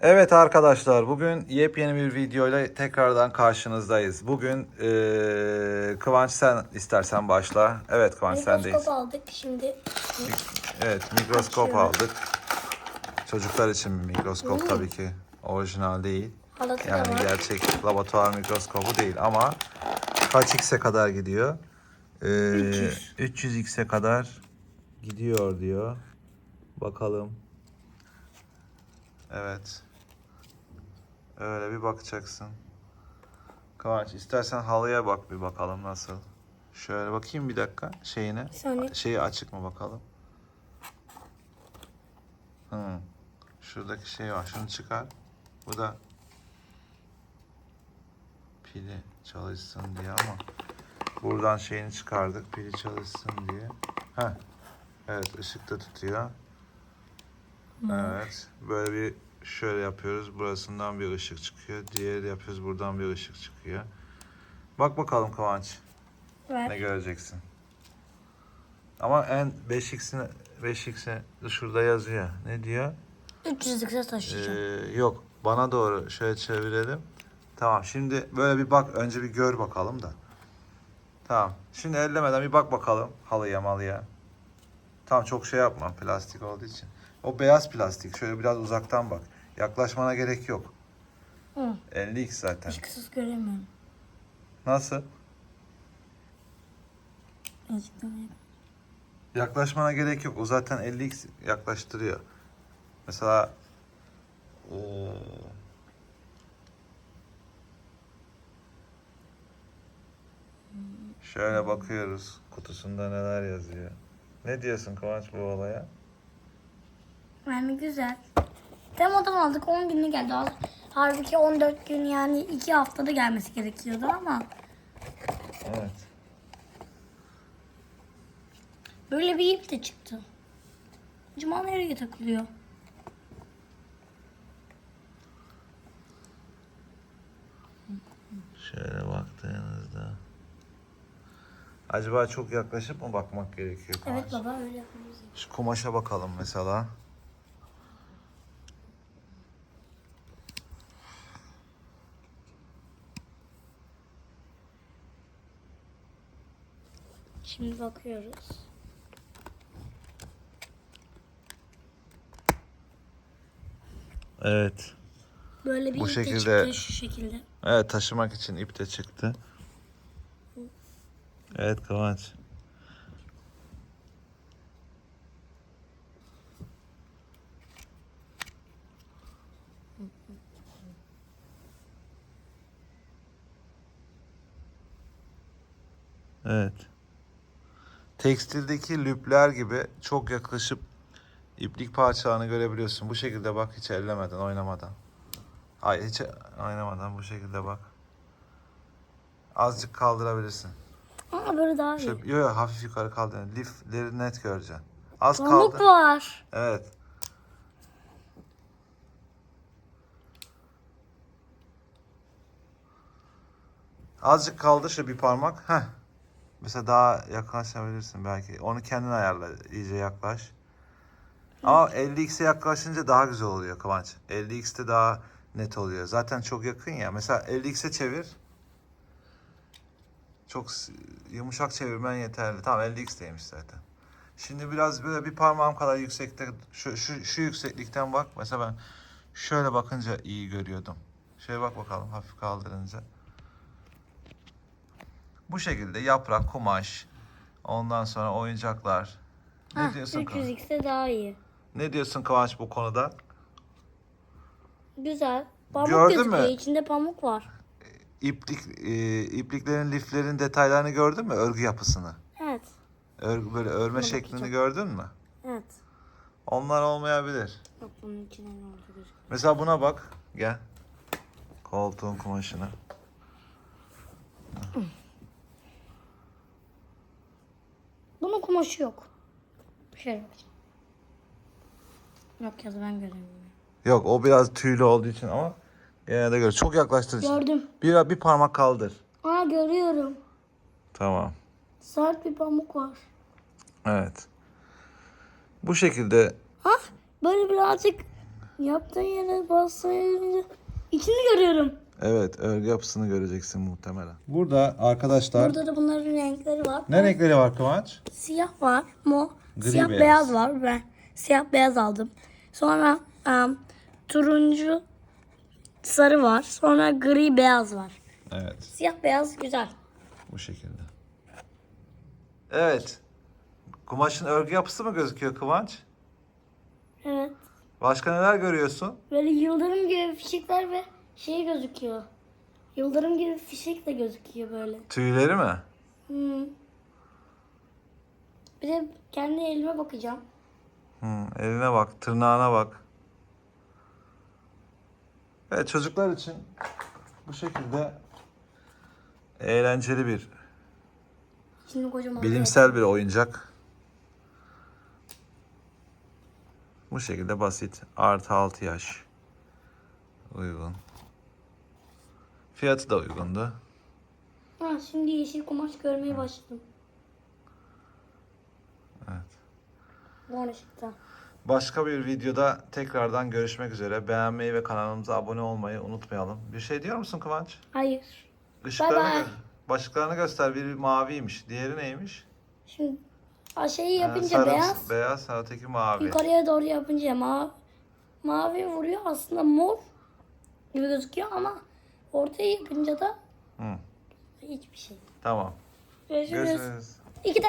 Evet arkadaşlar bugün yepyeni bir videoyla tekrardan karşınızdayız. Bugün eee, Kıvanç sen istersen başla. Evet Kıvanç sendeyiz. Mikroskop aldık şimdi. Evet mikroskop Açıyorum. aldık. Çocuklar için bir mikroskop tabii ki orijinal değil. Halatı Yani gerçek laboratuvar mikroskobu değil ama kaç x'e kadar gidiyor? Ee, 300. 300 x'e kadar gidiyor diyor. Bakalım. Evet. Öyle bir bakacaksın. Kıvanç istersen halıya bak bir bakalım nasıl. Şöyle bakayım bir dakika şeyine. Saniye. Şeyi açık mı bakalım. Hı. Şuradaki şey var. Şunu çıkar. Bu da pili çalışsın diye ama buradan şeyini çıkardık pili çalışsın diye. Heh. Evet ışıkta tutuyor. Evet. Böyle bir şöyle yapıyoruz. Burasından bir ışık çıkıyor. Diğeri yapıyoruz. Buradan bir ışık çıkıyor. Bak bakalım Kıvanç. Ver. Ne göreceksin? Ama en 5x'ini 5x'e şurada yazıyor. Ne diyor? 300 lira Ee, taşıyacağım. yok. Bana doğru şöyle çevirelim. Tamam. Şimdi böyle bir bak. Önce bir gör bakalım da. Tamam. Şimdi ellemeden bir bak bakalım halıya malıya. Tamam çok şey yapma plastik olduğu için. O beyaz plastik. Şöyle biraz uzaktan bak. Yaklaşmana gerek yok. Hı. 50x zaten. Işıksız göremiyorum. Nasıl? Yap. Yaklaşmana gerek yok. O zaten 50x yaklaştırıyor. Mesela eee, şöyle bakıyoruz. Kutusunda neler yazıyor. Ne diyorsun Kıvanç bu olaya? Yani güzel. Demodan aldık 10 günde geldi. Halbuki 14 gün yani 2 haftada gelmesi gerekiyordu ama Evet. böyle bir ip de çıktı. Cuma nereye takılıyor? Şöyle baktığınızda. Acaba çok yaklaşıp mı bakmak gerekiyor Kıvanç? Evet baba öyle yapıyoruz. Şu kumaşa bakalım mesela. Şimdi bakıyoruz. Evet. Böyle bir Bu ip de şekilde- çıktı şu şekilde. Evet taşımak için ip de çıktı. Evet Kıvanç. Evet. Tekstildeki lüpler gibi çok yaklaşıp iplik parçalarını görebiliyorsun. Bu şekilde bak hiç ellemeden, oynamadan. Hayır hiç oynamadan bu şekilde bak. Azıcık kaldırabilirsin. Aa böyle daha iyi. Şöyle, yo, yo, hafif yukarı kaldır. Lifleri net göreceksin. Az Pamuk kaldı. var. Evet. Azıcık kaldı şu bir parmak. Heh. Mesela daha yaklaşabilirsin belki. Onu kendin ayarla. iyice yaklaş. Ama 50x'e yaklaşınca daha güzel oluyor Kıvanç. 50x'te daha net oluyor. Zaten çok yakın ya. Mesela 50x'e çevir. Çok yumuşak çevirmen yeterli. Tamam 50x'teymiş zaten. Şimdi biraz böyle bir parmağım kadar yüksekte şu, şu, şu yükseklikten bak. Mesela ben şöyle bakınca iyi görüyordum. Şöyle bak bakalım hafif kaldırınca. Bu şekilde yaprak, kumaş, ondan sonra oyuncaklar. Ne Hah, diyorsun Kıvanç? 300x'e daha iyi. Ne diyorsun Kıvanç bu konuda? Güzel. Pamuk Gördün gözüküyor. mü? İçinde pamuk var. İplik, e, ipliklerin, liflerin detaylarını gördün mü? Örgü yapısını. Evet. Örgü, böyle örme Buna şeklini bakacağım. gördün mü? Evet. Onlar olmayabilir. Bak bunun içine ne oldu gözüküyor. Mesela buna bak. Gel. Koltuğun kumaşına. Kumaşı yok. Şöyle bakayım. Yok ya da ben göremiyorum. Yok o biraz tüylü olduğu için ama gene de gör. Çok yaklaştır. Gördüm. Bir, bir parmak kaldır. Aa görüyorum. Tamam. Sert bir pamuk var. Evet. Bu şekilde Ha böyle birazcık Yaptığın yere basınca içini görüyorum. Evet örgü yapısını göreceksin muhtemelen. Burada arkadaşlar Burada da bunların renkleri var. ne renkleri var Kıvanç? Siyah var, mo, Gri siyah beyaz. beyaz. var. Ben siyah beyaz aldım. Sonra em, turuncu, sarı var. Sonra gri beyaz var. Evet Siyah beyaz güzel. bu şekilde. Evet. Kumaşın örgü yapısı mı gözüküyor Kıvanç? Evet. Başka neler görüyorsun? Böyle yıldırım gibi fişekler ve şey gözüküyor. Yıldırım gibi fişek de gözüküyor böyle. Tüyleri mi? Hmm. Bir de kendi elime bakacağım. Hı, eline bak, tırnağına bak. Evet çocuklar için bu şekilde eğlenceli bir, Şimdi kocaman. bilimsel bir oyuncak. Bu şekilde basit. Artı 6 yaş. Uygun. Fiyatı da uygundu. Ha, şimdi yeşil kumaş görmeye başladım. Evet. Bu ışıkta. Başka bir videoda tekrardan görüşmek üzere. Beğenmeyi ve kanalımıza abone olmayı unutmayalım. Bir şey diyor musun Kıvanç? Hayır. Işıklarını, Bye bye. gö- başlıklarını göster. Biri maviymiş. Diğeri neymiş? Şimdi ha, şeyi Ha, yapınca sarı- beyaz. Beyaz, öteki mavi. Yukarıya doğru yapınca ma mavi vuruyor aslında mor gibi gözüküyor ama ortaya yapınca da Hı, hiçbir şey. tamam. Görüşürüz. Görüşürüz. İki dakika.